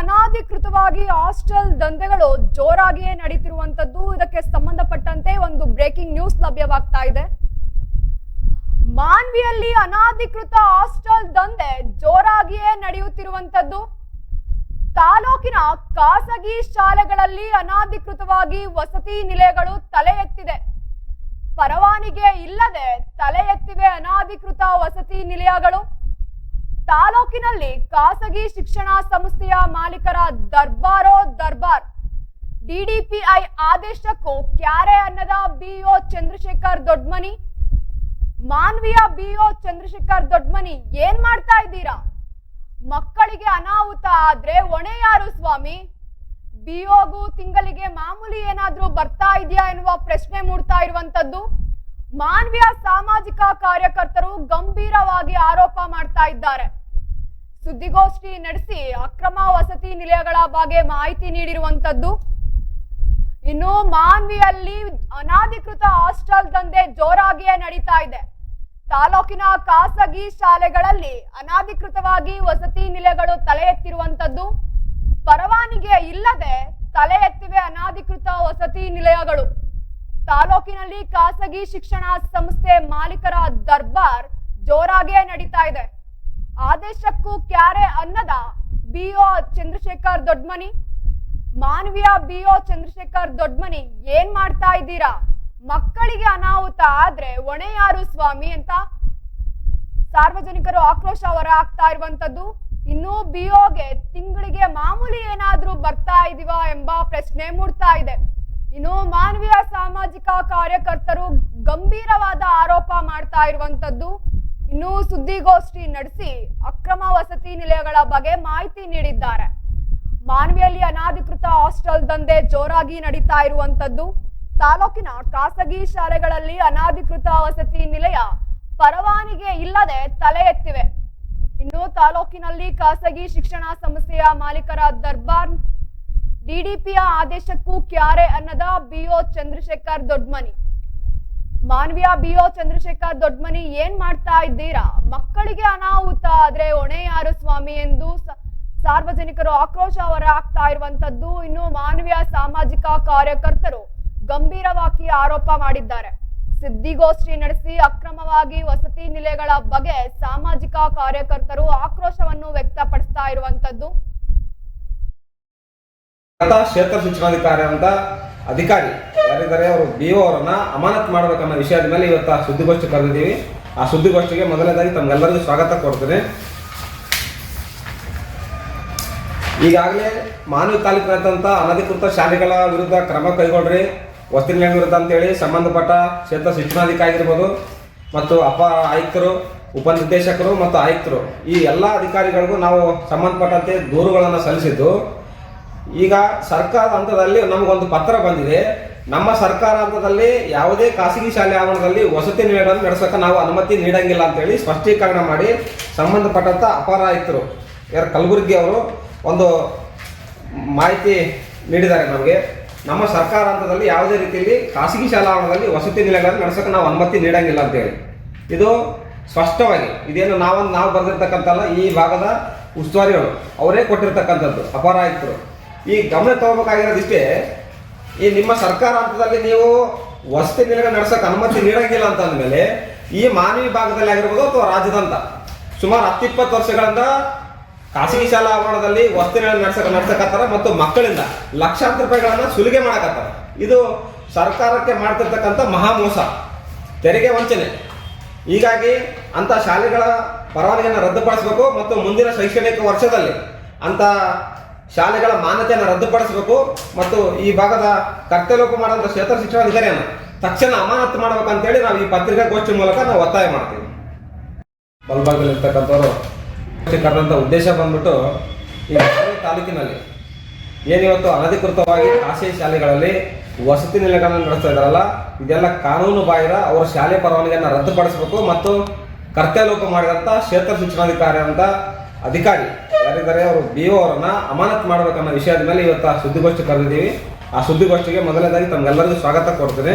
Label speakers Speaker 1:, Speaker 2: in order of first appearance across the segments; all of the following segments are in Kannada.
Speaker 1: ಅನಾಧಿಕೃತವಾಗಿ ಹಾಸ್ಟೆಲ್ ದಂಧೆಗಳು ಜೋರಾಗಿಯೇ ನಡೀತಿರುವಂತದ್ದು. ಇದಕ್ಕೆ ಸಂಬಂಧಪಟ್ಟಂತೆ ಒಂದು ಬ್ರೇಕಿಂಗ್ ನ್ಯೂಸ್ ಲಭ್ಯವಾಗ್ತಾ ಇದೆ. ಮಾನ್ವಿಯಲ್ಲಿ ಅನಾಧಿಕೃತ ಹಾಸ್ಟೆಲ್ ದಂಧೆ ಜೋರಾಗಿಯೇ ನಡೆಯುತ್ತಿರುವಂತದ್ದು. ತಾಲೂಕಿನ ಖಾಸಗಿ ಶಾಲೆಗಳಲ್ಲಿ ಅನಾಧಿಕೃತವಾಗಿ ವಸತಿ ನಿಲಯಗಳು ತಲೆ ಎತ್ತಿದೆ. ಪರವಾನಿಗೆ ಇಲ್ಲದೆ ತಲೆ ಎತ್ತಿವೆ ಅನಾಧಿಕೃತ ವಸತಿ ನಿಲಯಗಳು. ತಾಲೂಕಿನಲ್ಲಿ ಖಾಸಗಿ ಶಿಕ್ಷಣ ಸಂಸ್ಥೆಯ ಮಾಲೀಕರ ದರ್ಬಾರೋ ದರ್ಬಾರ್. ಡಿಡಿಪಿಐ ಆದೇಶಕ್ಕೂ ಕ್ಯಾರೆ ಅನ್ನದ ಬಿಒ ಚಂದ್ರಶೇಖರ್ ದೊಡ್ಮನಿ. ಮಾನ್ವಿಯ ಬಿಒ ಚಂದ್ರಶೇಖರ್ ದೊಡ್ಮನಿ ಏನ್ ಮಾಡ್ತಾ ಇದ್ದೀರಾ? ಮಕ್ಕಳಿಗೆ ಅನಾಹುತ ಆದ್ರೆ ಹೊಣೆ ಯಾರು ಸ್ವಾಮಿ? ಬಿಒಗೂ ತಿಂಗಳಿಗೆ ಮಾಮೂಲಿ ಏನಾದ್ರೂ ಬರ್ತಾ ಇದೆಯಾ ಎನ್ನುವ ಪ್ರಶ್ನೆ ಮೂಡ್ತಾ ಇರುವಂತದ್ದು ಮಾನ್ವಿಯ ಸಾಮಾಜಿಕ ಕಾರ್ಯಕರ್ತರು ಗಂಭೀರವಾಗಿ ಆರೋಪ ಮಾಡ್ತಾ ಇದ್ದಾರೆ. ಸುದ್ದಿಗೋಷ್ಠಿ ನಡೆಸಿ ಅಕ್ರಮ ವಸತಿ ನಿಲಯಗಳ ಬಗ್ಗೆ ಮಾಹಿತಿ ನೀಡಿರುವಂತದ್ದು ಇನ್ನು ಮಾನ್ವಿಯಲ್ಲಿ ಅನಧಿಕೃತ ಹಾಸ್ಟೆಲ್ ದಂಧೆ ಜೋರಾಗಿಯೇ ನಡೀತಾ ಇದೆ. ತಾಲೂಕಿನ ಖಾಸಗಿ ಶಾಲೆಗಳಲ್ಲಿ ಅನಧಿಕೃತವಾಗಿ ವಸತಿ ನಿಲಯಗಳು ತಲೆ ಎತ್ತಿರುವಂತದ್ದು ಪರವಾನಿಗೆ ಇಲ್ಲದೆ ತಲೆ ಎತ್ತಿವೆ ಅನಧಿಕೃತ ವಸತಿ ನಿಲಯಗಳು. ತಾಲೂಕಿನಲ್ಲಿ ಖಾಸಗಿ ಶಿಕ್ಷಣ ಸಂಸ್ಥೆ ಮಾಲೀಕರ ದರ್ಬಾರ್ ಜೋರಾಗಿಯೇ ನಡೀತಾ ಇದೆ. ಆದೇಶಕ್ಕೂ ಕ್ಯಾರೆ ಅನ್ನದ ಬಿಒ ಚಂದ್ರಶೇಖರ್ ದೊಡ್ಮನಿ. ಮಾನವೀಯ ಬಿಒ ಚಂದ್ರಶೇಖರ್ ದೊಡ್ಮನಿ ಏನ್ ಮಾಡ್ತಾ ಇದ್ದೀರಾ? ಮಕ್ಕಳಿಗೆ ಅನಾಹುತ ಆದ್ರೆ ಒಣೆ ಯಾರು ಸ್ವಾಮಿ ಅಂತ? ಸಾರ್ವಜನಿಕರು ಆಕ್ರೋಶ ಹೊರ ಆಗ್ತಾ ಇರುವಂತದ್ದು ಇನ್ನು ಬಿಒಗೆ ತಿಂಗಳಿಗೆ ಮಾಮೂಲಿ ಏನಾದ್ರೂ ಬರ್ತಾ ಇದೀವಾ ಎಂಬ ಪ್ರಶ್ನೆ ಮೂಡ್ತಾ ಇದೆ. ಇನ್ನು ಮಾನವೀಯ ಸಾಮಾಜಿಕ ಕಾರ್ಯಕರ್ತರು ಗಂಭೀರವಾದ ಆರೋಪ ಮಾಡ್ತಾ ಇರುವಂತದ್ದು ಇನ್ನು ಸುದ್ದಿಗೋಷ್ಠಿ ನಡೆಸಿ ಅಕ್ರಮ ವಸತಿ ನಿಲಯಗಳ ಬಗ್ಗೆ ಮಾಹಿತಿ ನೀಡಿದ್ದಾರೆ. ಮಾನವಿಯಲ್ಲಿ ಅನಾಧಿಕೃತ ಹಾಸ್ಟೆಲ್ ದಂಧೆ ಜೋರಾಗಿ ನಡೀತಾ ಇರುವಂತದ್ದು ತಾಲೂಕಿನ ಖಾಸಗಿ ಶಾಲೆಗಳಲ್ಲಿ ಅನಾಧಿಕೃತ ವಸತಿ ನಿಲಯ ಪರವಾನಿಗೆ ಇಲ್ಲದೆ ತಲೆ ಎತ್ತಿವೆ. ಇನ್ನು ತಾಲೂಕಿನಲ್ಲಿ ಖಾಸಗಿ ಶಿಕ್ಷಣ ಸಂಸ್ಥೆಯ ಮಾಲೀಕರ ದರ್ಬಾರ್. ಡಿಡಿಪಿಯ ಆದೇಶಕ್ಕೂ ಕ್ಯಾರೆ ಅನ್ನದ ಬಿಒ ಚಂದ್ರಶೇಖರ್ ದೊಡ್ಮನಿ. ಮಾನವೀಯ ಓ ಚಂದ್ರಶೇಖರ್ ದೊಡ್ಡಮನಿ ಏನ್ ಮಾಡ್ತಾ ಇದ್ದೀರಾ? ಮಕ್ಕಳಿಗೆ ಅನಾಹುತ ಆದ್ರೆ ಹೊಣೆ ಯಾರು ಸ್ವಾಮಿ ಎಂದು ಸಾರ್ವಜನಿಕರು ಆಕ್ರೋಶ ಹೊರ ಆಗ್ತಾ ಇರುವಂತದ್ದು ಇನ್ನು ಮಾನವೀಯ ಸಾಮಾಜಿಕ ಕಾರ್ಯಕರ್ತರು ಗಂಭೀರವಾಗಿ ಆರೋಪ ಮಾಡಿದ್ದಾರೆ. ಸುದ್ದಿಗೋಷ್ಠಿ ನಡೆಸಿ ಅಕ್ರಮವಾಗಿ ವಸತಿ ನಿಲಯಗಳ ಬಗ್ಗೆ ಸಾಮಾಜಿಕ ಕಾರ್ಯಕರ್ತರು ಆಕ್ರೋಶವನ್ನು ವ್ಯಕ್ತಪಡಿಸ್ತಾ ಇರುವಂತದ್ದು
Speaker 2: ಕ್ಷೇತ್ರ ಶಿಕ್ಷಣಾಧಿಕಾರಿ ಅಂತ ಅಧಿಕಾರಿ, ಯಾರಿದ್ದಾರೆ ಅವರು ಬಿ ಒ ಅವರನ್ನ ಅಮಾನತ್ ಮಾಡಬೇಕನ್ನೋ ವಿಷಯದ ಮೇಲೆ ಇವತ್ತು ಆ ಸುದ್ದಿಗೋಷ್ಠಿ ಕರೆದಿದ್ದೀವಿ. ಆ ಸುದ್ದಿಗೋಷ್ಠಿಗೆ ಮೊದಲನೇದಾಗಿ ತಮ್ಗೆಲ್ಲರಿಗೂ ಸ್ವಾಗತ ಕೊಡ್ತೇನೆ ಈಗಾಗಲೇ ಮಾನವ ತಾಲೂಕಿನಾದ್ಯಂತ ಅನಧಿಕೃತ ಶಾಲೆಗಳ ವಿರುದ್ಧ ಕ್ರಮ ಕೈಗೊಳ್ಳ್ರಿ ವಸತಿ ನಿಲಯ ವಿರುದ್ಧ ಅಂತೇಳಿ ಸಂಬಂಧಪಟ್ಟ ಕ್ಷೇತ್ರ ಶಿಕ್ಷಣಾಧಿಕಾರಿ ಆಗಿರ್ಬೋದು ಮತ್ತು ಅಪ ಆಯುಕ್ತರು, ಉಪನಿರ್ದೇಶಕರು ಮತ್ತು ಆಯುಕ್ತರು ಈ ಎಲ್ಲ ಅಧಿಕಾರಿಗಳಿಗೂ ನಾವು ಸಂಬಂಧಪಟ್ಟಂತೆ ದೂರುಗಳನ್ನು ಸಲ್ಲಿಸಿದ್ದು ಈಗ ಸರ್ಕಾರ ಹಂತದಲ್ಲಿ ನಮಗೊಂದು ಪತ್ರ ಬಂದಿದೆ. ನಮ್ಮ ಸರ್ಕಾರ ಹಂತದಲ್ಲಿ ಯಾವುದೇ ಖಾಸಗಿ ಶಾಲೆ ಆವರಣದಲ್ಲಿ ವಸತಿ ನಿಲಯಗಳನ್ನು ನಡೆಸೋಕೆ ನಾವು ಅನುಮತಿ ನೀಡಂಗಿಲ್ಲ ಅಂತೇಳಿ ಸ್ಪಷ್ಟೀಕರಣ ಮಾಡಿ ಸಂಬಂಧಪಟ್ಟಂತ ಅಪಾರ ಆಯಿತರು ಯಾರು ಕಲಬುರಗಿ ಅವರು ಒಂದು ಮಾಹಿತಿ ನೀಡಿದ್ದಾರೆ ನಮಗೆ. ನಮ್ಮ ಸರ್ಕಾರ ಹಂತದಲ್ಲಿ ಯಾವುದೇ ರೀತಿಯಲ್ಲಿ ಖಾಸಗಿ ಶಾಲಾ ಆವರಣದಲ್ಲಿ ವಸತಿ ನಿಲಯಗಳನ್ನು ನಡೆಸೋಕೆ ನಾವು ಅನುಮತಿ ನೀಡಂಗಿಲ್ಲ ಅಂತೇಳಿ. ಇದು ಸ್ಪಷ್ಟವಾಗಿ, ಇದೇನು ನಾವು ನಾವು ಬರೆದಿರ್ತಕ್ಕಂಥಲ್ಲ ಈ ಭಾಗದ ಉಸ್ತುವಾರಿಗಳು, ಅವರೇ ಕೊಟ್ಟಿರ್ತಕ್ಕಂಥದ್ದು ಅಪಾರ ಈ ಗಮನ ತಗೋಬೇಕಾಗಿರೋದಿಷ್ಟೇ, ಈ ನಿಮ್ಮ ಸರ್ಕಾರ ಹಂತದಲ್ಲಿ ನೀವು ವಸತಿ ನಿಲಯ ನಡೆಸೋಕೆ ಅನುಮತಿ ನೀಡಂಗಿಲ್ಲ ಅಂತ ಅಂದಮೇಲೆ, ಈ ಮಾನವಿ ಭಾಗದಲ್ಲಿ ಆಗಿರ್ಬೋದು ಅಥವಾ ರಾಜ್ಯದಂತ, ಸುಮಾರು ಹತ್ತಿಪ್ಪತ್ತು ವರ್ಷಗಳಿಂದ ಖಾಸಗಿ ಶಾಲಾ ಆವರಣದಲ್ಲಿ ವಸತಿ ನಿಲಯ ನಡೆಸಕ ನಡೆಸಕತ್ತಾರ ಮತ್ತು ಮಕ್ಕಳಿಂದ ಲಕ್ಷಾಂತರ ರೂಪಾಯಿಗಳನ್ನು ಸುಲಿಗೆ ಮಾಡಕತ್ತಾರ. ಇದು ಸರ್ಕಾರಕ್ಕೆ ಮಾಡ್ತಿರ್ತಕ್ಕಂಥ ಮಹಾ ಮೋಸ ತೆರಿಗೆ ವಂಚನೆ. ಹೀಗಾಗಿ ಅಂಥ ಶಾಲೆಗಳ ಪರವಾನಗಿಯನ್ನು ರದ್ದುಪಡಿಸಬೇಕು ಮತ್ತು ಮುಂದಿನ ಶೈಕ್ಷಣಿಕ ವರ್ಷದಲ್ಲಿ ಅಂತ ಶಾಲೆಗಳ ಮಾನ್ಯತೆಯನ್ನು ರದ್ದುಪಡಿಸಬೇಕು ಮತ್ತು ಈ ಭಾಗದ ಕರ್ತವ್ಯಲೋಪ ಮಾಡುವಂಥ ಕ್ಷೇತ್ರ ಶಿಕ್ಷಣಾಧಿಕಾರಿಯನ್ನು ತಕ್ಷಣ ಅಮಾನತು ಮಾಡ್ಬೇಕಂತೇಳಿ ನಾವು ಈ ಪತ್ರಿಕಾಗೋಷ್ಠಿ ಮೂಲಕ ನಾವು ಒತ್ತಾಯ ಮಾಡ್ತೀವಿ. ಬಲಭಾಗದಲ್ಲಿರ್ತಕ್ಕಂಥವ್ರು ಕರೆದಂಥ ಉದ್ದೇಶ ಬಂದ್ಬಿಟ್ಟು ಈ ತಾಲೂಕಿನಲ್ಲಿ ಏನಿವತ್ತು ಅನಧಿಕೃತವಾಗಿ ಖಾಸಗಿ ಶಾಲೆಗಳಲ್ಲಿ ವಸತಿ ನಿಲಯಗಳನ್ನು ನಡೆಸ್ತಾ ಇದ್ದಾರಲ್ಲ, ಇದೆಲ್ಲ ಕಾನೂನು ಬಾಹಿರ, ಅವರ ಶಾಲೆ ಪರವಾನಗಿಯನ್ನು ರದ್ದುಪಡಿಸಬೇಕು ಮತ್ತು ಕರ್ತವ್ಯಲೋಪ ಮಾಡಿದಂಥ ಕ್ಷೇತ್ರ ಶಿಕ್ಷಣಾಧಿಕಾರಿ ಅಂತ ಅಧಿಕಾರಿ. ಯಾರಿದ್ದಾರೆ? ಅವರು ಬಿ ಒ ಅವರನ್ನ ಅಮಾನತ್ ಮಾಡಬೇಕನ್ನೋ ವಿಷಯದ ಮೇಲೆ ಇವತ್ತು ಆ ಸುದ್ದಿಗೋಷ್ಠಿ ಕರೆದಿದ್ದೀವಿ. ಆ ಸುದ್ದಿಗೋಷ್ಠಿಗೆ ಮೊದಲನೇದಾಗಿ ತಮ್ಗೆಲ್ಲರಿಗೂ ಸ್ವಾಗತ ಕೊಡ್ತೇನೆ.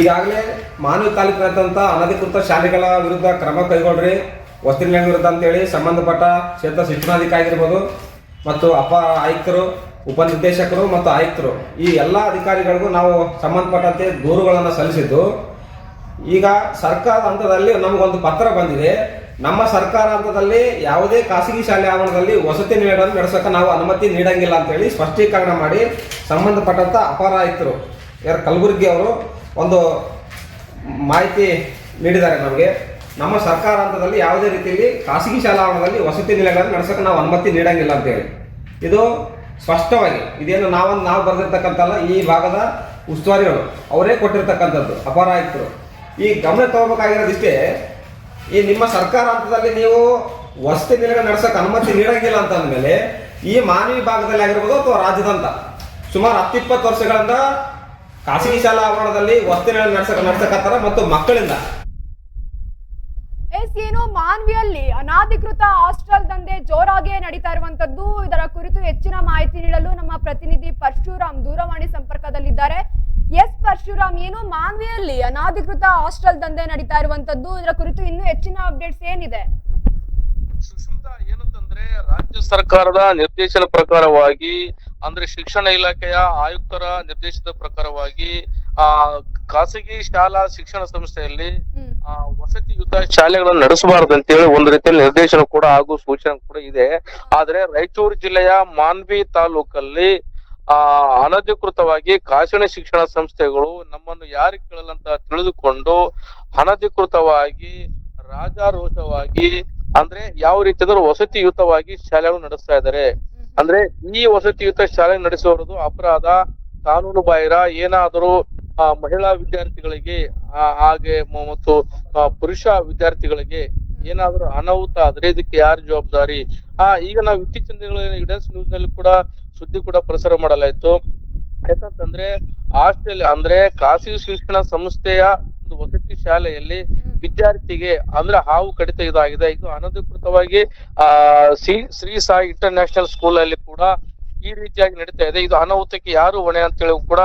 Speaker 2: ಈಗಾಗಲೇ ಮಾನವ ತಾಲೂಕಿನಾದ್ಯಂತ ಅನಧಿಕೃತ ಶಾಲೆಗಳ ವಿರುದ್ಧ ಕ್ರಮ ಕೈಗೊಳ್ಳ್ರಿ ವಸ್ತಿ ನಿಲಯ ವಿರುದ್ಧ ಅಂತೇಳಿ ಸಂಬಂಧಪಟ್ಟ ಕ್ಷೇತ್ರ ಶಿಕ್ಷಣಾಧಿಕಾರಿ ಆಗಿರ್ಬೋದು ಮತ್ತು ಅಪ ಆಯುಕ್ತರು, ಉಪನಿರ್ದೇಶಕರು ಮತ್ತು ಆಯುಕ್ತರು ಈ ಎಲ್ಲ ಅಧಿಕಾರಿಗಳಿಗೂ ನಾವು ಸಂಬಂಧಪಟ್ಟಂತೆ ದೂರುಗಳನ್ನು ಸಲ್ಲಿಸಿದ್ದು ಈಗ ಸರ್ಕಾರ ಹಂತದಲ್ಲಿ ನಮಗೊಂದು ಪತ್ರ ಬಂದಿದೆ. ನಮ್ಮ ಸರ್ಕಾರ ಹಂತದಲ್ಲಿ ಯಾವುದೇ ಖಾಸಗಿ ಶಾಲೆ ಆವರಣದಲ್ಲಿ ವಸತಿ ನಿಲಯಗಳನ್ನು ನಡೆಸೋಕೆ ನಾವು ಅನುಮತಿ ನೀಡಂಗಿಲ್ಲ ಅಂತೇಳಿ ಸ್ಪಷ್ಟೀಕರಣ ಮಾಡಿ ಸಂಬಂಧಪಟ್ಟಂತ ಅಪಾರ ಆಯುಕ್ತರು ಯಾರು ಕಲಬುರಗಿ ಅವರು ಒಂದು ಮಾಹಿತಿ ನೀಡಿದ್ದಾರೆ ನಮಗೆ. ನಮ್ಮ ಸರ್ಕಾರ ಹಂತದಲ್ಲಿ ಯಾವುದೇ ರೀತಿಯಲ್ಲಿ ಖಾಸಗಿ ಶಾಲಾ ಆವರಣದಲ್ಲಿ ವಸತಿ ನಿಲಯಗಳನ್ನು ನಡೆಸೋಕೆ ನಾವು ಅನುಮತಿ ನೀಡಂಗಿಲ್ಲ ಅಂತೇಳಿ ಇದು ಸ್ಪಷ್ಟವಾಗಿ, ಇದೇನು ನಾವು ನಾವು ಬರೆದಿರ್ತಕ್ಕಂಥಲ್ಲ ಈ ಭಾಗದ ಉಸ್ತುವಾರಿಗಳು, ಅವರೇ ಕೊಟ್ಟಿರ್ತಕ್ಕಂಥದ್ದು ಅಪಾರ ಈ ಗಮನ ತಗೋಬೇಕಾಗಿರೋದಿಷ್ಟೇ, ಈ ನಿಮ್ಮ ಸರ್ಕಾರ ಹಂತದಲ್ಲಿ ನೀವು ವಸತಿ ನಿಲಯ ನಡೆಸಕ್ಕೆ ಅನುಮತಿ ನೀಡಂಗಿಲ್ಲ ಅಂತ ಅಂದಮೇಲೆ, ಈ ಮಾನವಿ ಭಾಗದಲ್ಲಿ ಆಗಿರ್ಬೋದು ಅಥವಾ ರಾಜ್ಯದಂತ, ಸುಮಾರು ಹತ್ತಿಪ್ಪತ್ತು ವರ್ಷಗಳಿಂದ ಖಾಸಗಿ ಶಾಲಾ ಆವರಣದಲ್ಲಿ ವಸತಿ ನಿಲಯ ನಡೆಸಕ ನಡೆಸಕತ್ತಾರ ಮತ್ತು ಮಕ್ಕಳಿಂದ.
Speaker 1: ಏನು ಮಾನ್ವಿಯಲ್ಲಿ ಅನಾಧಿಕೃತ ಹಾಸ್ಟೆಲ್ ದಂಧೆ ಜೋರಾಗಿ ನಡೀತಾ ಇರುವಂತದ್ದು. ಇದರ ಕುರಿತು ಹೆಚ್ಚಿನ ಮಾಹಿತಿ ನೀಡಲು ನಮ್ಮ ಪ್ರತಿನಿಧಿ ಪರಶುರಾಮ್ ದೂರವಾಣಿ ಸಂಪರ್ಕದಲ್ಲಿದ್ದಾರೆ. ಎಸ್ ಪರಶುರಾಮ್ ಏನು ಮಾನ್ವಿಯಲ್ಲಿ ಅನಾಧಿಕೃತ ಹಾಸ್ಟೆಲ್ ದಂಧೆ ನಡೀತಾ ಇರುವಂತದ್ದು ಇದರ ಕುರಿತು ಇನ್ನೂ ಹೆಚ್ಚಿನ ಅಪ್ಡೇಟ್ಸ್ ಏನಿದೆ?
Speaker 3: ಏನಂತಂದ್ರೆ ರಾಜ್ಯ ಸರ್ಕಾರದ ನಿರ್ದೇಶನ ಪ್ರಕಾರವಾಗಿ ಅಂದ್ರೆ ಶಿಕ್ಷಣ ಇಲಾಖೆಯ ಆಯುಕ್ತರ ನಿರ್ದೇಶನದ ಪ್ರಕಾರವಾಗಿ ಆ ಖಾಸಗಿ ಶಾಲಾ ಶಿಕ್ಷಣ ಸಂಸ್ಥೆಯಲ್ಲಿ ಆ ವಸತಿಯುತ ಶಾಲೆಗಳನ್ನು ನಡೆಸಬಾರದು ಅಂತೇಳಿ ಒಂದು ರೀತಿಯಲ್ಲಿ ನಿರ್ದೇಶನ ಕೂಡ ಹಾಗೂ ಸೂಚನೆ ಕೂಡ ಇದೆ. ಆದ್ರೆ ರಾಯಚೂರು ಜಿಲ್ಲೆಯ ಮಾನ್ವಿ ತಾಲೂಕಲ್ಲಿ ಆ ಅನಧಿಕೃತವಾಗಿ ಖಾಸಗಿ ಶಿಕ್ಷಣ ಸಂಸ್ಥೆಗಳು ನಮ್ಮನ್ನು ಯಾರು ಕೇಳಲ್ಲ ಅಂತ ತಿಳಿದುಕೊಂಡು ಅನಧಿಕೃತವಾಗಿ ರಾಜಾರೋಷವಾಗಿ ಅಂದ್ರೆ ಯಾವ ರೀತಿಯಾದ್ರೂ ವಸತಿಯುತವಾಗಿ ಶಾಲೆಗಳು ನಡೆಸ್ತಾ ಇದ್ದಾರೆ ಅಂದ್ರೆ ಈ ವಸತಿಯುತ ಶಾಲೆ ನಡೆಸುವುದು ಅಪರಾಧ ಕಾನೂನು ಬಾಹಿರ ಏನಾದರೂ ಆ ಮಹಿಳಾ ವಿದ್ಯಾರ್ಥಿಗಳಿಗೆ ಆ, ಹಾಗೆ ಮತ್ತು ಪುರುಷ ವಿದ್ಯಾರ್ಥಿಗಳಿಗೆ ಏನಾದರೂ ಅನಾಹುತ ಆದ್ರೆ ಇದಕ್ಕೆ ಯಾರು ಜವಾಬ್ದಾರಿ? ಆ ಈಗ ನಾವು ಇತ್ತೀಚಿನ ದಿನಗಳಲ್ಲಿ ಇಡನ್ಸ್ ನ್ಯೂಸ್ನಲ್ಲಿ ಕೂಡ ಸುದ್ದಿ ಕೂಡ ಪ್ರಸಾರ ಮಾಡಲಾಯಿತು. ಯಾಕಂತಂದ್ರೆ ಹಾಸ್ಟೆಲ್ ಅಂದ್ರೆ ಖಾಸಗಿ ಶಿಕ್ಷಣ ಸಂಸ್ಥೆಯ ಒಂದು ವಸತಿ ಶಾಲೆಯಲ್ಲಿ ವಿದ್ಯಾರ್ಥಿಗೆ ಅಂದ್ರೆ ಹಾವು ಕಡಿತ ಇದಾಗಿದೆ. ಇದು ಅನಧಿಕೃತವಾಗಿ ಆ ಶ್ರೀ ಶ್ರೀ ಸಾಯಿ ಇಂಟರ್ನ್ಯಾಷನಲ್ ಸ್ಕೂಲ್ ಅಲ್ಲಿ ಕೂಡ ಈ ರೀತಿಯಾಗಿ ನಡೀತಾ ಇದೆ. ಇದು ಅನಾಹುತಕ್ಕೆ ಯಾರು ಹೊಣೆ ಅಂತೇಳಿ ಕೂಡ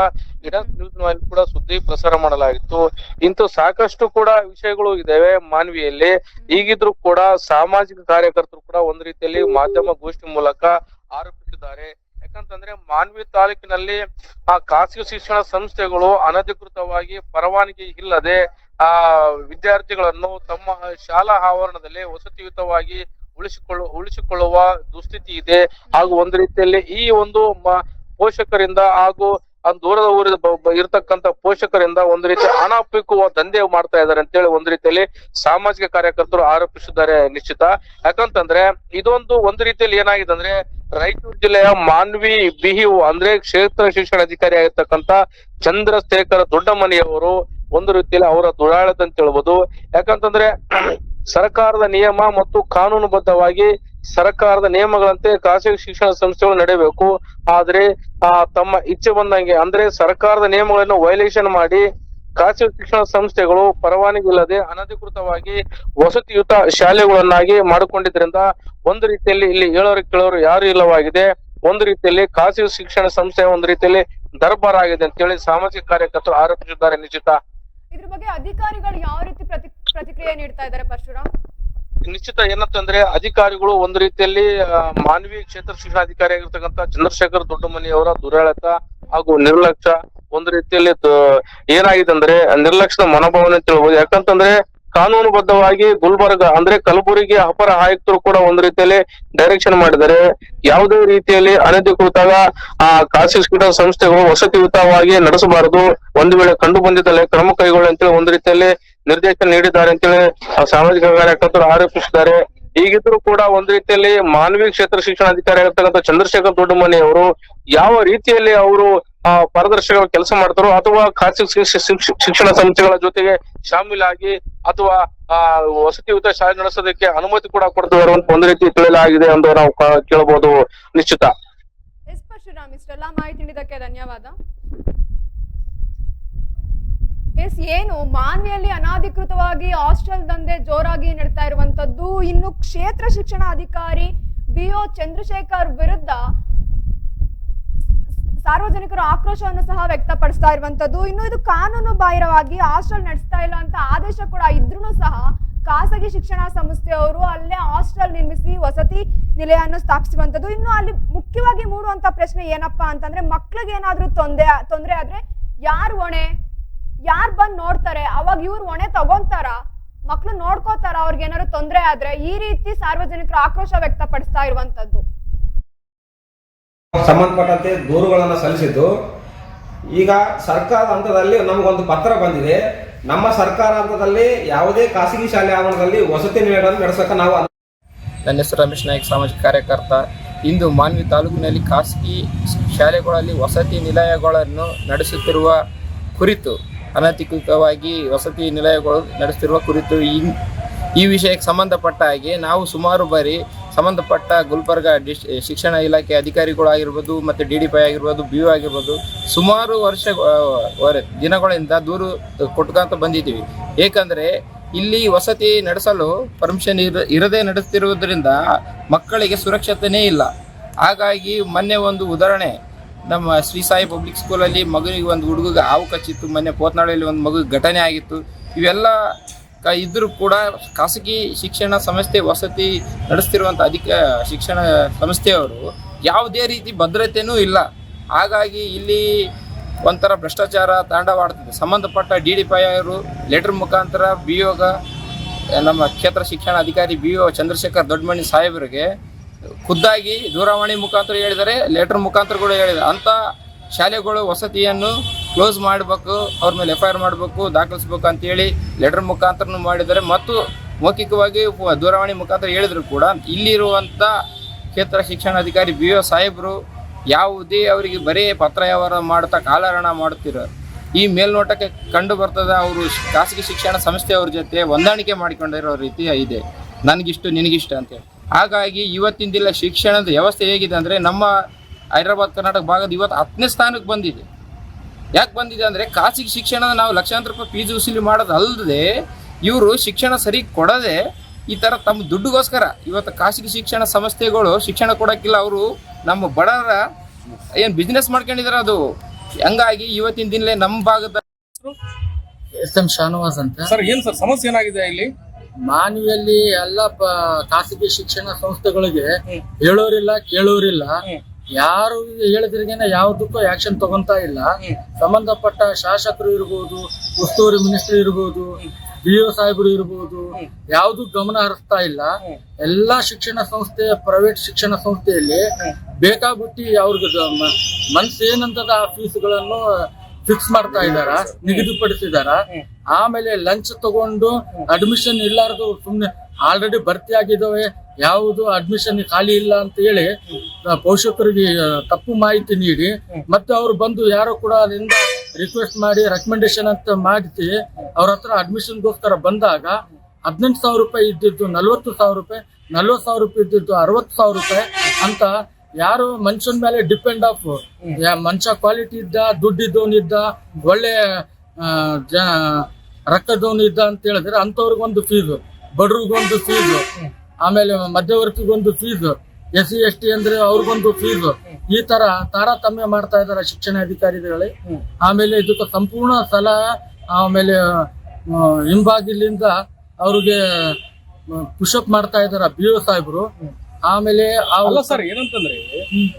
Speaker 3: ಇಡನ್ ನ್ಯೂಸ್ನಲ್ಲಿ ಕೂಡ ಸುದ್ದಿ ಪ್ರಸಾರ ಮಾಡಲಾಗಿತ್ತು. ಇಂತ ಸಾಕಷ್ಟು ಕೂಡ ವಿಷಯಗಳು ಇದಾವೆ ಮಾನವಿಯಲ್ಲಿ. ಈಗಿದ್ರು ಕೂಡ ಸಾಮಾಜಿಕ ಕಾರ್ಯಕರ್ತರು ಕೂಡ ಒಂದ್ ರೀತಿಯಲ್ಲಿ ಮಾಧ್ಯಮ ಗೋಷ್ಠಿ ಮೂಲಕ ಆರೋಪಿಸಿದ್ದಾರೆ. ಯಾಕಂತಂದ್ರೆ ಮಾನ್ವಿ ತಾಲೂಕಿನಲ್ಲಿ, ಆ ಖಾಸಗಿ ಶಿಕ್ಷಣ ಸಂಸ್ಥೆಗಳು ಅನಧಿಕೃತವಾಗಿ ಪರವಾನಗಿ ಇಲ್ಲದೆ, ಆ ವಿದ್ಯಾರ್ಥಿಗಳನ್ನು ತಮ್ಮ ಶಾಲಾ ಆವರಣದಲ್ಲಿ ವಸತಿಯುತವಾಗಿ ಉಳಿಸಿಕೊಳ್ಳು, ಉಳಿಸಿಕೊಳ್ಳುವ ದುಸ್ಥಿತಿ ಇದೆ. ಹಾಗೂ ಒಂದು ರೀತಿಯಲ್ಲಿ ಈ ಒಂದು ಪೋಷಕರಿಂದ ಹಾಗೂ ದೂರದ ಊರಿನ ಇರ್ತಕ್ಕಂತ ಪೋಷಕರಿಂದ ಒಂದು ರೀತಿ ಹಣ ಪಿಕ್ಕುವ ದಂಧೆ ಮಾಡ್ತಾ ಇದ್ದಾರೆ ಅಂತೇಳಿ ಒಂದು ರೀತಿಯಲ್ಲಿ ಸಾಮಾಜಿಕ ಕಾರ್ಯಕರ್ತರು ಆರೋಪಿಸಿದ್ದಾರೆ ನಿಶ್ಚಿತ. ಯಾಕಂತಂದ್ರೆ ಇದೊಂದು ಒಂದು ರೀತಿಯಲ್ಲಿ ಏನಾಗಿದೆ ಅಂದ್ರೆ ರಾಯಚೂರು ಜಿಲ್ಲೆಯ ಮಾನ್ವಿ ಬಿಹಿಒ ಅಂದ್ರೆ ಕ್ಷೇತ್ರ ಶಿಕ್ಷಣ ಅಧಿಕಾರಿ ಆಗಿರ್ತಕ್ಕಂತ ಚಂದ್ರಶೇಖರ ದೊಡ್ಡಮನಿಯವರು ಒಂದು ರೀತಿಯಲ್ಲಿ ಅವರ ದುರಾಳದ ಅಂತ ಹೇಳ್ಬೋದು. ಯಾಕಂತಂದ್ರೆ ಸರ್ಕಾರದ ನಿಯಮ ಮತ್ತು ಕಾನೂನುಬದ್ಧವಾಗಿ ಸರ್ಕಾರದ ನಿಯಮಗಳಂತೆ ಖಾಸಗಿ ಶಿಕ್ಷಣ ಸಂಸ್ಥೆಗಳು ನಡೆಯಬೇಕು. ಆದ್ರೆ ಆ ತಮ್ಮ ಇಚ್ಛೆ ಬಂದಂಗೆ ಅಂದ್ರೆ ಸರ್ಕಾರದ ನಿಯಮಗಳನ್ನು ವೈಲೇಷನ್ ಮಾಡಿ ಖಾಸಗಿ ಶಿಕ್ಷಣ ಸಂಸ್ಥೆಗಳು ಪರವಾನಗಿ ಇಲ್ಲದೆ ಅನಧಿಕೃತವಾಗಿ ವಸತಿಯುತ ಶಾಲೆಗಳನ್ನಾಗಿ ಮಾಡಿಕೊಂಡಿದ್ರಿಂದ ಒಂದು ರೀತಿಯಲ್ಲಿ ಇಲ್ಲಿ ಹೇಳೋರು ಕೇಳೋರು ಯಾರು ಇಲ್ಲವಾಗಿದೆ. ಒಂದು ರೀತಿಯಲ್ಲಿ ಖಾಸಗಿ ಶಿಕ್ಷಣ ಸಂಸ್ಥೆ ಒಂದು ರೀತಿಯಲ್ಲಿ ದರ್ಬಾರ್ ಆಗಿದೆ ಅಂತೇಳಿ ಸಾಮಾಜಿಕ ಕಾರ್ಯಕರ್ತರು ಆರೋಪಿಸಿದ್ದಾರೆ ನಿಶ್ಚಿತ.
Speaker 1: ಇದ್ರ ಬಗ್ಗೆ ಅಧಿಕಾರಿಗಳು ಯಾವ ರೀತಿ ಪ್ರತಿ ಪ್ರತಿಕ್ರಿಯೆ ನೀಡ್ತಾ ಇದ್ದಾರೆ ಪರಶುರಾಮ್?
Speaker 3: ನಿಶ್ಚಿತ ಏನಂತಂದ್ರೆ ಅಧಿಕಾರಿಗಳು ಒಂದು ರೀತಿಯಲ್ಲಿ ಮಾನವೀಯ ಕ್ಷೇತ್ರ ಶಿಕ್ಷಣಾಧಿಕಾರಿ ಆಗಿರ್ತಕ್ಕಂಥ ಚಂದ್ರಶೇಖರ್ ದೊಡ್ಡಮನಿ ಅವರ ದುರಾಳತ ಹಾಗೂ ನಿರ್ಲಕ್ಷ್ಯ ಒಂದು ರೀತಿಯಲ್ಲಿ ಏನಾಗಿದೆ ಅಂದ್ರೆ ನಿರ್ಲಕ್ಷ್ಯದ ಮನೋಭಾವನೆ ಅಂತ ಹೇಳ್ಬೋದು. ಯಾಕಂತಂದ್ರೆ, ಕಾನೂನುಬದ್ಧವಾಗಿ ಗುಲ್ಬರ್ಗ, ಅಂದ್ರೆ ಕಲಬುರಗಿ ಅಪರ ಆಯುಕ್ತರು ಕೂಡ ಒಂದು ರೀತಿಯಲ್ಲಿ ಡೈರೆಕ್ಷನ್ ಮಾಡಿದ್ದಾರೆ. ಯಾವುದೇ ರೀತಿಯಲ್ಲಿ ಅನಧಿಕೃತ ಆ, ಖಾಸಗಿ ಶಿಕ್ಷಣ ಸಂಸ್ಥೆಗಳು ವಸತಿಯುತವಾಗಿ ನಡೆಸಬಾರದು. ಒಂದು ವೇಳೆ ಕಂಡು ಬಂದಿದ್ದಲ್ಲಿ ಕ್ರಮ ಕೈಗೊಳ್ಳಿ ಅಂತೇಳಿ ಒಂದು ರೀತಿಯಲ್ಲಿ ನಿರ್ದೇಶನ ನೀಡಿದ್ದಾರೆ ಅಂತೇಳಿ ಸಾಮಾಜಿಕ ಕಾರ್ಯಕರ್ತರು ಆರೋಪಿಸಿದ್ದಾರೆ. ಈಗಿದ್ರು ಕೂಡ ಒಂದ್ ರೀತಿಯಲ್ಲಿ ಮಾನವೀಯ ಕ್ಷೇತ್ರ ಶಿಕ್ಷಣ ಅಧಿಕಾರಿ ಆಗಿರ್ತಕ್ಕಂಥ ಚಂದ್ರಶೇಖರ್ ದೊಡ್ಡಮನಿ ಅವರು ಯಾವ ರೀತಿಯಲ್ಲಿ ಅವರು ಪಾರದರ್ಶಕ ಕೆಲಸ ಮಾಡ್ತಾರೋ ಅಥವಾ ಖಾಸಗಿ ಶಿಕ್ಷ- ಶಿಕ್ಷ- ಶಿಕ್ಷಣ ಸಂಸ್ಥೆಗಳ ಜೊತೆಗೆ ಶಾಮೀಲಾಗಿ ಅಥವಾ, ಆ ವಸತಿಯುತ ಶಾಲೆ ನಡೆಸೋದಕ್ಕೆ ಅನುಮತಿ ಕೂಡ ಕೊಡ್ತಿದ್ದಾರೆ ಅಂತ ಒಂದು ರೀತಿ ತಿಳಿಯಲಾಗಿದೆ ಎಂದು ನಾವು ಕೇಳಬಹುದು ನಿಶ್ಚಿತ.
Speaker 1: ಇಷ್ಟೆಲ್ಲ ಮಾಹಿತಿ ನೀಡಿದ್ದಕ್ಕೆ ಧನ್ಯವಾದ. ಎಸ್, ಏನು? ಮಾನ್ವಿಯಲ್ಲಿ ಅನಾಧಿಕೃತವಾಗಿ ಹಾಸ್ಟೆಲ್ ದಂಧೆ ಜೋರಾಗಿ ನಡೀತಾ ಇರುವಂತದ್ದು ಇನ್ನು ಕ್ಷೇತ್ರ ಶಿಕ್ಷಣ ಅಧಿಕಾರಿ ಬಿಒ ಚಂದ್ರಶೇಖರ್ ವಿರುದ್ಧ ಸಾರ್ವಜನಿಕರು ಆಕ್ರೋಶವನ್ನು ಸಹ ವ್ಯಕ್ತಪಡಿಸ್ತಾ ಇರುವಂತದ್ದು ಇನ್ನು ಇದು ಕಾನೂನು ಬಾಹಿರವಾಗಿ ಹಾಸ್ಟೆಲ್ ನಡೆಸ್ತಾ ಇಲ್ಲ ಅಂತ ಆದೇಶ ಕೂಡ ಇದ್ರೂ ಸಹ ಖಾಸಗಿ ಶಿಕ್ಷಣ ಸಂಸ್ಥೆಯವರು ಅಲ್ಲೇ ಹಾಸ್ಟೆಲ್ ನಿರ್ಮಿಸಿ ವಸತಿ ನಿಲಯವನ್ನು ಸ್ಥಾಪಿಸುವಂತದ್ದು ಇನ್ನು ಅಲ್ಲಿ ಮುಖ್ಯವಾಗಿ ಮೂಡುವಂತ ಪ್ರಶ್ನೆ ಏನಪ್ಪಾ ಅಂತಂದ್ರೆ ಮಕ್ಳಿಗೆ ಏನಾದ್ರೂ ತೊಂದರೆ ತೊಂದರೆ ಆದ್ರೆ ಯಾರು ಹೊಣೆ? ಯಾರು ಬಂದ್ ನೋಡ್ತಾರೆ? ಅವಾಗ ಇವ್ರು ಹೊಣೆ ತಗೊಂತಾರ? ಮಕ್ಳು ನೋಡ್ಕೋತಾರ? ಅವ್ರಿಗೆ ಏನಾದ್ರು ತೊಂದರೆ ಆದ್ರೆ ಈ ರೀತಿ ಸಾರ್ವಜನಿಕರು ಆಕ್ರೋಶ ವ್ಯಕ್ತಪಡಿಸ್ತಾ ಇರುವಂತದ್ದು.
Speaker 2: ಸಂಬಂಧಪಟ್ಟಂತೆ ದೂರುಗಳನ್ನು ಸಲ್ಲಿಸಿದ್ದು. ಈಗ ಸರ್ಕಾರ ಹಂತದಲ್ಲಿ ನಮಗೊಂದು ಪತ್ರ ಬಂದಿದೆ. ನಮ್ಮ ಸರ್ಕಾರ ಹಂತದಲ್ಲಿ ಯಾವುದೇ ಖಾಸಗಿ ಶಾಲೆ ಆವರಣದಲ್ಲಿ ವಸತಿ ನಿಲಯಗಳನ್ನು ನಡೆಸಕ ನಾವು
Speaker 4: ನನ್ನ ಹೆಸರು ರಮೇಶ್ ನಾಯ್ಕ್ ಸಾಮಾಜಿಕ ಕಾರ್ಯಕರ್ತ. ಇಂದು ಮಾನ್ವಿ ತಾಲೂಕಿನಲ್ಲಿ ಖಾಸಗಿ ಶಾಲೆಗಳಲ್ಲಿ ವಸತಿ ನಿಲಯಗಳನ್ನು ನಡೆಸುತ್ತಿರುವ ಕುರಿತು ಅನಧಿಕೃತವಾಗಿ ವಸತಿ ನಿಲಯಗಳು ನಡೆಸುತ್ತಿರುವ ಕುರಿತು ಈ ಈ ವಿಷಯಕ್ಕೆ ಸಂಬಂಧಪಟ್ಟ ಹಾಗೆ ನಾವು ಸುಮಾರು ಬಾರಿ ಸಂಬಂಧಪಟ್ಟ ಗುಲ್ಬರ್ಗ ಡಿಶ್ ಶಿಕ್ಷಣ ಇಲಾಖೆ ಅಧಿಕಾರಿಗಳಾಗಿರ್ಬೋದು ಮತ್ತು ಡಿ ಡಿ ಪಿ ಆಗಿರ್ಬೋದು, ಬಿ ಯು ಆಗಿರ್ಬೋದು, ಸುಮಾರು ವರ್ಷ ವರೆ- ದಿನಗಳಿಂದ ದೂರು ಕೊಟ್ಕೊಂತ ಬಂದಿದ್ದೀವಿ. ಏಕೆಂದರೆ ಇಲ್ಲಿ ವಸತಿ ನಡೆಸಲು ಪರ್ಮಿಷನ್ ಇರ, ಇರದೇ ನಡೆಸ್ತಿರುವುದರಿಂದ ಮಕ್ಕಳಿಗೆ ಸುರಕ್ಷತೆಯೇ ಇಲ್ಲ. ಹಾಗಾಗಿ ಮೊನ್ನೆ ಒಂದು ಉದಾಹರಣೆ ನಮ್ಮ ಶ್ರೀ ಸಾಯಿ ಪಬ್ಲಿಕ್ ಸ್ಕೂಲಲ್ಲಿ ಮಗುವಿಗೆ ಒಂದು ಹುಡುಗಿಗೆ ಹಾವು ಕಚ್ಚಿತ್ತು, ಮೊನ್ನೆ ಪೋತ್ನಾಳಲ್ಲಿ ಒಂದು ಮಗು ಘಟನೆ ಆಗಿತ್ತು. ಇವೆಲ್ಲ ಕ ಇದ್ದರೂ ಕೂಡ ಖಾಸಗಿ ಶಿಕ್ಷಣ ಸಂಸ್ಥೆ ವಸತಿ ನಡೆಸ್ತಿರುವಂಥ ಅಧಿಕ ಶಿಕ್ಷಣ ಸಂಸ್ಥೆಯವರು ಯಾವುದೇ ರೀತಿ ಭದ್ರತೆಯೂ ಇಲ್ಲ. ಹಾಗಾಗಿ ಇಲ್ಲಿ ಒಂಥರ ಭ್ರಷ್ಟಾಚಾರ ತಾಂಡವಾಡ್ತಿದೆ. ಸಂಬಂಧಪಟ್ಟ ಡಿ ಡಿ ಪಿ ಅವರು ಲೆಟರ್ ಮುಖಾಂತರ ಬಿ ನಮ್ಮ ಕ್ಷೇತ್ರ ಶಿಕ್ಷಣ ಅಧಿಕಾರಿ ಬಿ ಒ ಚಂದ್ರಶೇಖರ್ ದೊಡ್ಡಮಣಿ ಸಾಹೇಬರಿಗೆ ಖುದ್ದಾಗಿ ದೂರವಾಣಿ ಮುಖಾಂತರ ಹೇಳಿದರೆ, ಲೆಟರ್ ಮುಖಾಂತರ ಕೂಡ ಹೇಳಿದೆ ಅಂಥ ಶಾಲೆಗಳು ವಸತಿಯನ್ನು ಕ್ಲೋಸ್ ಮಾಡಬೇಕು, ಅವ್ರ ಮೇಲೆ ಎಫ್ ಐ ಆರ್ ಮಾಡಬೇಕು, ದಾಖಲಿಸ್ಬೇಕು ಅಂತೇಳಿ ಲೆಟರ್ ಮುಖಾಂತರ ಮಾಡಿದರೆ, ಮತ್ತು ಮೌಖಿಕವಾಗಿ ದೂರವಾಣಿ ಮುಖಾಂತರ ಹೇಳಿದ್ರು ಕೂಡ, ಇಲ್ಲಿರುವಂಥ ಕ್ಷೇತ್ರ ಶಿಕ್ಷಣಾಧಿಕಾರಿ ಬಿ ಒ ಸಾಹೇಬರು ಯಾವುದೇ ಅವರಿಗೆ ಬರೀ ಪತ್ರ ವ್ಯವಹಾರ ಮಾಡ್ತಾ ಕಾಲಹರಣ ಮಾಡುತ್ತಿರ ಈ ಮೇಲ್ನೋಟಕ್ಕೆ ಕಂಡು ಬರ್ತದೆ, ಅವರು ಖಾಸಗಿ ಶಿಕ್ಷಣ ಸಂಸ್ಥೆಯವ್ರ ಜೊತೆ ಹೊಂದಾಣಿಕೆ ಮಾಡಿಕೊಂಡಿರೋ ರೀತಿ ಇದೆ. ನನಗಿಷ್ಟು, ನಿನಗಿಷ್ಟ ಅಂತೇಳಿ ಹಾಗಾಗಿ ಇವತ್ತಿನ ದಿನ ಶಿಕ್ಷಣದ ವ್ಯವಸ್ಥೆ ಹೇಗಿದೆ ಅಂದರೆ ನಮ್ಮ ಹೈದರಾಬಾದ್ ಕರ್ನಾಟಕ ಭಾಗದ ಇವತ್ತು ಹತ್ತನೇ ಸ್ಥಾನಕ್ಕೆ ಬಂದಿದೆ. ಯಾಕೆ ಬಂದಿದೆ ಅಂದರೆ ಖಾಸಗಿ ಶಿಕ್ಷಣದ ನಾವು ಲಕ್ಷಾಂತರ ರೂಪಾಯಿ ಫೀಸ್ ವಸೂಲಿ ಮಾಡೋದು ಅಲ್ಲದೆ ಇವರು ಶಿಕ್ಷಣ ಸರಿ ಕೊಡದೆ ಈ ಥರ ತಮ್ಮ ದುಡ್ಡುಗೋಸ್ಕರ ಇವತ್ತು ಖಾಸಗಿ ಶಿಕ್ಷಣ ಸಂಸ್ಥೆಗಳು ಶಿಕ್ಷಣ ಕೊಡೋಕ್ಕಿಲ್ಲ ಅವರು ನಮ್ಮ ಬಡವರ ಏನು ಬಿಸ್ನೆಸ್ ಮಾಡ್ಕೊಂಡಿದ್ದಾರೆ ಅದು. ಹಂಗಾಗಿ ಇವತ್ತಿನ ದಿನಲೇ ನಮ್ಮ ಭಾಗದ
Speaker 5: ಎಸ್ ಎಂ ಶಾನವಾಸ್ ಅಂತ.
Speaker 6: ಸರ್ ಏನು ಸರ್ ಸಮಸ್ಯೆ ಏನಾಗಿದೆ ಇಲ್ಲಿ?
Speaker 5: ಮಾನವಿಯಲ್ಲಿ ಎಲ್ಲ ಖಾಸಗಿ ಶಿಕ್ಷಣ ಸಂಸ್ಥೆಗಳಿಗೆ ಹೇಳೋರಿಲ್ಲ ಕೇಳೋರಿಲ್ಲ. ಯಾರು ಹೇಳಿದ್ರಿಗೇನೆ ಯಾವ್ದಕ್ಕೂ ಆಕ್ಷನ್ ತಗೊಂತಾ ಇಲ್ಲ. ಸಂಬಂಧಪಟ್ಟ ಶಾಸಕರು ಇರ್ಬೋದು ಉಸ್ತುವಾರಿ ಮಿನಿಸ್ಟರ್ ಇರ್ಬೋದು ಬಿ ಒ ಸಾಹೇಬರು ಇರ್ಬೋದು ಯಾವುದು ಗಮನ ಹರಿಸ್ತಾ ಇಲ್ಲ. ಎಲ್ಲಾ ಶಿಕ್ಷಣ ಸಂಸ್ಥೆ ಪ್ರೈವೇಟ್ ಶಿಕ್ಷಣ ಸಂಸ್ಥೆಯಲ್ಲಿ ಬೇಕಾಬಿಟ್ಟಿ ಅವ್ರಿಗೆ ಮನ್ಸು ಏನಂತದ ಆ ಫೀಸ್ಗಳನ್ನು ಫಿಕ್ಸ್ ಮಾಡ್ತಾ ಇದಾರ ನಿಗದಿಪಡಿಸಿದಾರ ಆಮೇಲೆ ಲಂಚ್ ತಗೊಂಡು ಅಡ್ಮಿಷನ್ ಇಲ್ಲಾರ್ದು ಸುಮ್ನೆ ಆಲ್ರೆಡಿ ಭರ್ತಿ ಆಗಿದ್ದಾವೆ ಯಾವುದು ಅಡ್ಮಿಷನ್ ಖಾಲಿ ಇಲ್ಲ ಅಂತ ಹೇಳಿ ಪೋಷಕರಿಗೆ ತಪ್ಪು ಮಾಹಿತಿ ನೀಡಿ ಮತ್ತೆ ಅವ್ರು ಬಂದು ಯಾರು ಕೂಡ ಅದರಿಂದ ರಿಕ್ವೆಸ್ಟ್ ಮಾಡಿ ರೆಕಮೆಂಡೇಶನ್ ಅಂತ ಮಾಡಿಸಿ ಅವ್ರ ಹತ್ರ ಅಡ್ಮಿಷನ್ಗೋಸ್ಕರ ಬಂದಾಗ ಹದಿನೆಂಟು ಸಾವಿರ ರೂಪಾಯಿ ಇದ್ದಿದ್ದು ನಲ್ವತ್ತು ಸಾವಿರ ರೂಪಾಯಿ ನಲ್ವತ್ತು ಸಾವಿರ ರೂಪಾಯಿ ಇದ್ದಿದ್ದು ಅರವತ್ತು ಸಾವಿರ ರೂಪಾಯಿ ಅಂತ ಯಾರು ಮನುಷ್ಯನ ಮೇಲೆ ಡಿಪೆಂಡ್ ಆಫ್ ಮನುಷ್ಯ ಕ್ವಾಲಿಟಿ ಇದ್ದ ದುಡ್ಡಿದ್ದವನಿದ್ದ ಒಳ್ಳೆ ಇದ್ದ ಅಂತ ಹೇಳಿದ್ರೆ ಅಂಥವ್ರಿಗೊಂದು ಫೀಸ್ ಬಡ್ರಿಗೊಂದು ಫೀಸ್ ಆಮೇಲೆ ಮಧ್ಯವರ್ತಿಗೊಂದು fees S C S T ಅಂದ್ರೆ ಅವ್ರಿಗೊಂದು ಫೀಸ್ ಈ ತರ ತಾರತಮ್ಯ ಮಾಡ್ತಾ ಇದಾರೆ ಶಿಕ್ಷಣ ಅಧಿಕಾರಿಗಳೇ ಆಮೇಲೆ ಇದಕ್ಕೆ ಸಂಪೂರ್ಣ ಸಲ ಆಮೇಲೆ ಹಿಂಬಾಗಿಲಿಂದ ಅವ್ರಿಗೆ ಪುಷಪ್ ಮಾಡ್ತಾ ಇದಾರ ಬಿ ಒ ಸಾಹೇಬ್ರು. ಆಮೇಲೆ
Speaker 6: ಅಲ್ಲ ಸರ್ ಏನಂತಂದ್ರೆ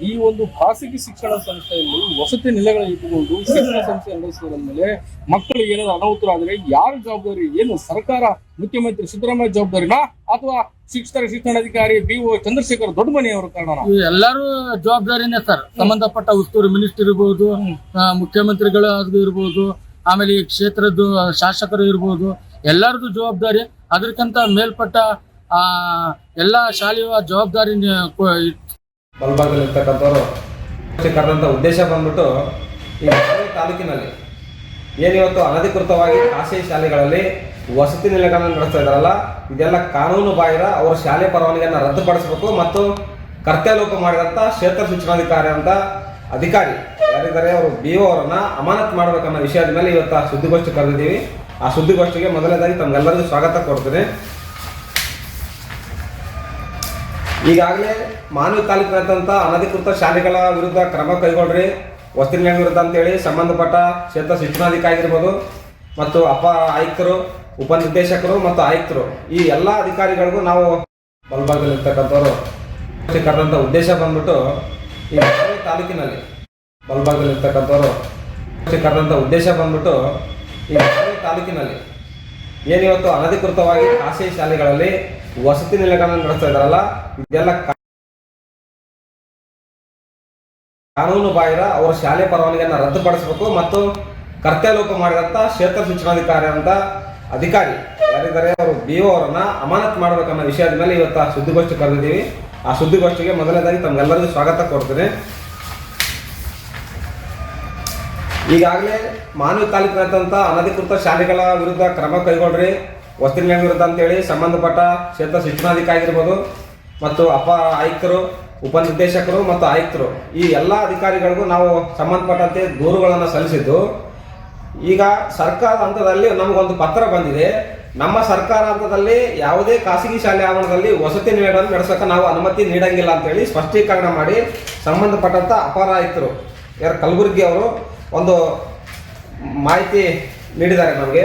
Speaker 6: ಈ ಒಂದು ಖಾಸಗಿ ಶಿಕ್ಷಣ ಸಂಸ್ಥೆಯಲ್ಲಿ ವಸತಿ ನಿಲಯಗಳ ಇಟ್ಟುಕೊಂಡು ಶಿಕ್ಷಣ ಸಂಸ್ಥೆ ನಡೆಸುವುದರ ಮೇಲೆ ಮಕ್ಕಳಿಗೆ ಏನಾದ್ರು ಅನಾಹುತರ ಆದ್ರೆ ಯಾರ ಜವಾಬ್ದಾರಿ? ಏನು ಸರ್ಕಾರ ಮುಖ್ಯಮಂತ್ರಿ ಸಿದ್ದರಾಮಯ್ಯ ಜವಾಬ್ದಾರಿನಾ? ಅಥವಾ ಶಿಕ್ಷಕರ ಶಿಕ್ಷಣಾಧಿಕಾರಿ ಬಿ ಓ ಚಂದ್ರಶೇಖರ್ ದೊಡ್ಡಮನಿ ಅವರು ಕಾರಣ
Speaker 5: ಎಲ್ಲರೂ ಜವಾಬ್ದಾರಿನೇ ಸರ್. ಸಂಬಂಧಪಟ್ಟ ಉಸ್ತುವಾರಿ ಮಿನಿಸ್ಟರ್ ಇರ್ಬೋದು ಮುಖ್ಯಮಂತ್ರಿಗಳು ಅದು ಇರ್ಬೋದು ಆಮೇಲೆ ಈ ಕ್ಷೇತ್ರದ ಶಾಸಕರು ಇರ್ಬೋದು ಎಲ್ಲರದು ಜವಾಬ್ದಾರಿ. ಅದಕ್ಕಿಂತ ಮೇಲ್ಪಟ್ಟ ಎಲ್ಲಾ ಶಾಲೆಯ ಜವಾಬ್ದಾರಿ
Speaker 2: ಬಲಭಾಗದಲ್ಲಿ ಇರ್ತಕ್ಕಂಥವ್ರು ಕರೆದಂಥ ಉದ್ದೇಶ ಬಂದ್ಬಿಟ್ಟು ಈ ತಾಲೂಕಿನಲ್ಲಿ ಏನಿವತ್ತು ಅನಧಿಕೃತವಾಗಿ ಖಾಸಗಿ ಶಾಲೆಗಳಲ್ಲಿ ವಸತಿ ನಿಲಯಗಳನ್ನು ನಡೆಸ್ತಾ ಇದ್ದಾರಲ್ಲ, ಇದೆಲ್ಲ ಕಾನೂನು ಬಾಹಿರ ಅವರ ಶಾಲೆ ಪರವಾನಗಿಯನ್ನು ರದ್ದುಪಡಿಸಬೇಕು ಮತ್ತು ಕರ್ತವ್ಯಲೋಪ ಮಾಡಿದಂಥ ಕ್ಷೇತ್ರ ಶಿಕ್ಷಣಾಧಿಕಾರಿ ಅಂತ ಅಧಿಕಾರಿ ಯಾರಿದ್ದಾರೆ, ಅವರು ಬಿ ಒ ಅವರನ್ನ ಅಮಾನತ್ ಮಾಡಬೇಕನ್ನೋ ವಿಷಯದ ಮೇಲೆ ಇವತ್ತು ಆ ಸುದ್ದಿಗೋಷ್ಠಿ ಕರೆದಿದ್ದೀವಿ. ಆ ಸುದ್ದಿಗೋಷ್ಠಿಗೆ ಮೊದಲನೇದಾಗಿ ತಮ್ಗೆಲ್ಲರಿಗೂ ಸ್ವಾಗತ ಕೊಡ್ತೀನಿ ಈಗಾಗಲೇ ಮಾನವ ತಾಲೂಕಿನಾದ್ಯಂತ ಅನಧಿಕೃತ ಶಾಲೆಗಳ ವಿರುದ್ಧ ಕ್ರಮ ಕೈಗೊಳ್ಳ್ರಿ ವಸತಿ ನಿಲಯ ವಿರುದ್ಧ ಅಂತೇಳಿ ಸಂಬಂಧಪಟ್ಟ ಕ್ಷೇತ್ರ ಶಿಕ್ಷಣಾಧಿಕಾರಿ ಆಗಿರ್ಬೋದು ಮತ್ತು ಅಪ ಆಯುಕ್ತರು, ಉಪನಿರ್ದೇಶಕರು ಮತ್ತು ಆಯುಕ್ತರು. ಈ ಎಲ್ಲ ಅಧಿಕಾರಿಗಳಿಗೂ ನಾವು ಬಲಭಾಗದಲ್ಲಿರ್ತಕ್ಕಂಥವ್ರು. ಕರೆದಂಥ ಉದ್ದೇಶ ಬಂದ್ಬಿಟ್ಟು ಈ ಮಾನವ ತಾಲೂಕಿನಲ್ಲಿ ಬಲಭಾಗದಲ್ಲಿರ್ತಕ್ಕಂಥವ್ರು. ಕರೆದಂಥ ಉದ್ದೇಶ ಬಂದ್ಬಿಟ್ಟು ಈ ಮಾನವ ತಾಲೂಕಿನಲ್ಲಿ ಏನಿವತ್ತು ಅನಧಿಕೃತವಾಗಿ ಖಾಸಗಿ ಶಾಲೆಗಳಲ್ಲಿ ವಸತಿ ನಿಲಯಗಳನ್ನು ನಡೆಸ್ತಾ ಇದಾರಲ್ಲ ಇದೆಲ್ಲ ಕಾನೂನು ಬಾಹಿರ ಅವರ ಶಾಲೆ ಪರವಾನಗಿಯನ್ನು ರದ್ದುಪಡಿಸಬೇಕು ಮತ್ತು ಕರ್ತವ್ಯಲೋಪ ಮಾಡಿದಂಥ ಕ್ಷೇತ್ರ ಶಿಕ್ಷಣಾಧಿಕಾರಿ ಅಂತ ಅಧಿಕಾರಿ ಯಾರಿದ್ದಾರೆ ಅವರು ಬಿ ಒ ಅವರನ್ನ ಅಮಾನತ್ ಮಾಡಬೇಕನ್ನೋ ವಿಷಯದ ಮೇಲೆ ಇವತ್ತು ಸುದ್ದಿಗೋಷ್ಠಿ ಕರೆದಿದ್ದೀವಿ. ಆ ಸುದ್ದಿಗೋಷ್ಠಿಗೆ ಮೊದಲನೇದಾಗಿ ತಮ್ಗೆಲ್ಲರಿಗೂ ಸ್ವಾಗತ ಕೊಡ್ತೀನಿ. ಈಗಾಗಲೇ ಮಾನವಿ ತಾಲೂಕಿನಂತಹ ಅನಧಿಕೃತ ಶಾಲೆಗಳ ವಿರುದ್ಧ ಕ್ರಮ ಕೈಗೊಳ್ರಿ. ವಸತಿ ನಿಲಯ ವಿರುದ್ಧ ಅಂತೇಳಿ ಸಂಬಂಧಪಟ್ಟ ಕ್ಷೇತ್ರ ಶಿಕ್ಷಣಾಧಿಕಾರಿ ಆಗಿರ್ಬೋದು ಮತ್ತು ಅಪ ಆಯುಕ್ತರು, ಉಪನಿರ್ದೇಶಕರು ಮತ್ತು ಆಯುಕ್ತರು, ಈ ಎಲ್ಲ ಅಧಿಕಾರಿಗಳಿಗೂ ನಾವು ಸಂಬಂಧಪಟ್ಟಂತೆ ದೂರುಗಳನ್ನು ಸಲ್ಲಿಸಿದ್ದು. ಈಗ ಸರ್ಕಾರ ಹಂತದಲ್ಲಿ ನಮಗೊಂದು ಪತ್ರ ಬಂದಿದೆ. ನಮ್ಮ ಸರ್ಕಾರ ಹಂತದಲ್ಲಿ ಯಾವುದೇ ಖಾಸಗಿ ಶಾಲೆ ಆವರಣದಲ್ಲಿ ವಸತಿ ನಿಲಯಗಳನ್ನು ನಡೆಸೋಕೆ ನಾವು ಅನುಮತಿ ನೀಡಂಗಿಲ್ಲ ಅಂತೇಳಿ ಸ್ಪಷ್ಟೀಕರಣ ಮಾಡಿ ಸಂಬಂಧಪಟ್ಟಂಥ ಅಪಾರ ಆಯುಕ್ತರು, ಯಾರು ಕಲಬುರಗಿ ಅವರು ಒಂದು ಮಾಹಿತಿ ನೀಡಿದ್ದಾರೆ ನಮಗೆ.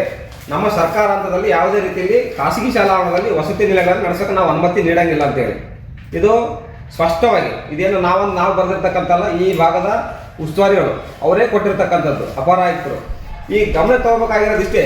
Speaker 2: ನಮ್ಮ ಸರ್ಕಾರ ಹಂತದಲ್ಲಿ ಯಾವುದೇ ರೀತಿಯಲ್ಲಿ ಖಾಸಗಿ ಶಾಲಾವರಣದಲ್ಲಿ ವಸತಿ ನಿಲಯಗಳನ್ನು ನಡೆಸೋಕೆ ನಾವು ಅನುಮತಿ ನೀಡಂಗಿಲ್ಲ ಅಂತೇಳಿ. ಇದು ಸ್ಪಷ್ಟವಾಗಿ, ಇದೇನು ನಾವು ನಾವು ಬರೆದಿರ್ತಕ್ಕಂಥಲ್ಲ ಈ ಭಾಗದ ಉಸ್ತುವಾರಿಗಳು, ಅವರೇ ಕೊಟ್ಟಿರ್ತಕ್ಕಂಥದ್ದು ಅಪರ ಆಯುಕ್ತರು ಈ ಗಮನ ತಗೋಬೇಕಾಗಿರೋದಿಷ್ಟೇ